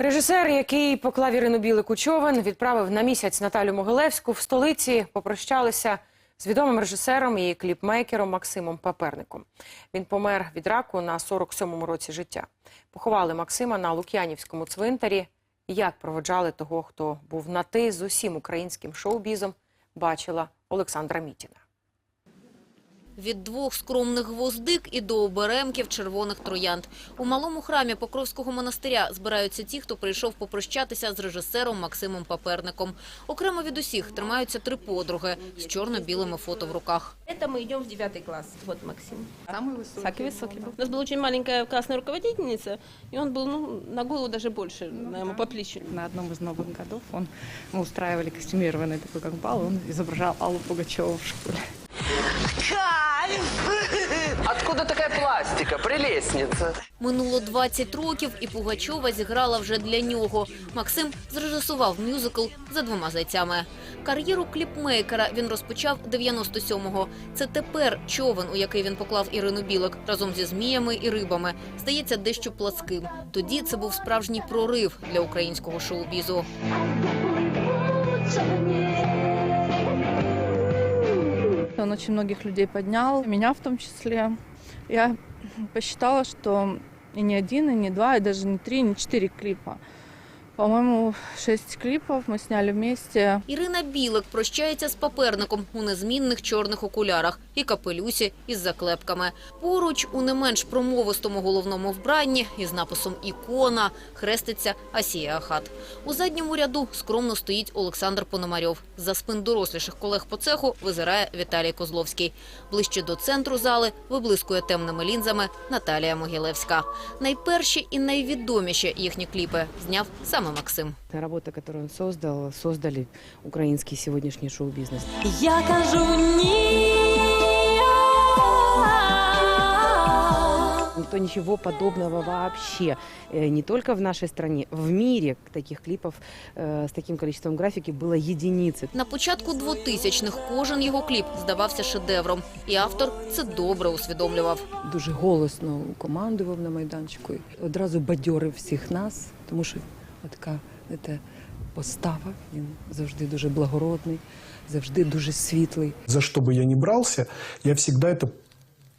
Режисер, який поклав Ірину Білик у човен, відправив на місяць Наталю Могилевську в столиці. Попрощалися з відомим режисером і кліпмейкером Максимом Паперником. Він помер від раку на 47-му році життя. Поховали Максима на Лук'янівському цвинтарі. Як проводжали того, хто був на ти з усім українським шоу-бізом, бачила Олександра Мітіна Від двох скромних гвоздик і до оберемків червоних троянд. У малому храмі Покровського монастиря збираються ті, хто прийшов попрощатися з режисером Максимом Паперником. Окремо від усіх тримаються три подруги з чорно-білими фото в руках. Это мы идем в девятый класс. Вот Максим. Самый высокий. Самый высокий был. У нас была очень маленькая классная руководительница, и он был ну, на голову даже больше, наверное, по плечу. На одном из новых годов он, мы устраивали костюмированный такой как бал, он изображал Аллу Пугачеву в школе. Откуда такая пластика? Прелестница. Минуло 20 років, і Пугачова зіграла вже для нього. Максим зрежисував мюзикл за двома зайцями. Кар'єру кліпмейкера він розпочав 97-го. Це тепер човен, у який він поклав Ірину Білик разом зі зміями і рибами. Здається, дещо пласким. Тоді це був справжній прорив для українського шоу-бізу. Он очень многих людей поднял, меня в том числе. Я посчитала, что и не один, и не два, и даже не три, и не четыре клипа. По-моему, шесть клипов мы сняли вместе. Ірина Білик прощається з паперником у незмінних чорних окулярах і капелюсі із заклепками. Поруч у не менш промовистому головному вбранні із написом «Ікона» хреститься Асія Ахат. У задньому ряду скромно стоїть Олександр Пономарьов. За спин доросліших колег по цеху визирає Віталій Козловський. Ближче до центру зали виблискує темними лінзами Наталія Могилевська. Найперші і найвідоміші їхні кліпи зняв саме Максим. Та Работа, которую он создал, создали украинский сегодняшний шоу-бизнес. Я кажу ні. Никто ничего подобного вообще, э, не только в нашей стране, в мире таких клипов э, с таким количеством графики было единицы. На початку 2000-х кожен його кліп здавався шедевром, і автор це добре усвідомлював. дуже голосно командував на майданчику. і Одразу бадьорив всіх нас, тому що така знаєте, постава. Він завжди дуже благородний, завжди дуже світлий. За что бы я ни брался, я всегда это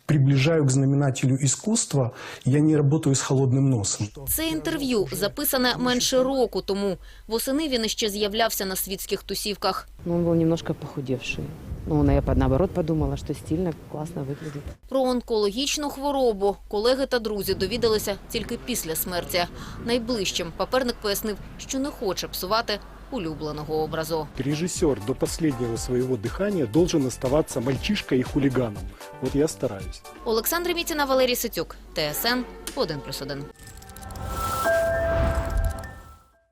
приближаю к знаменателю искусства. Я не работаю с холодным носом. Це інтерв'ю записане менше року тому. Восени він іще з'являвся на світських тусівках. Но он был немножко похудевший. Ну, я наоборот подумала, что стильно, классно выглядит. Про онкологічну хворобу колеги та друзі довідалися тільки після смерті. Найближчим паперник пояснив, що не хоче псувати улюбленого образу. Режиссер до последнего своего дыхания должен оставаться мальчишкой и хулиганом. Вот я стараюсь. Олександр Мітіна, Валерій Ситюк, ТСН 1+,1.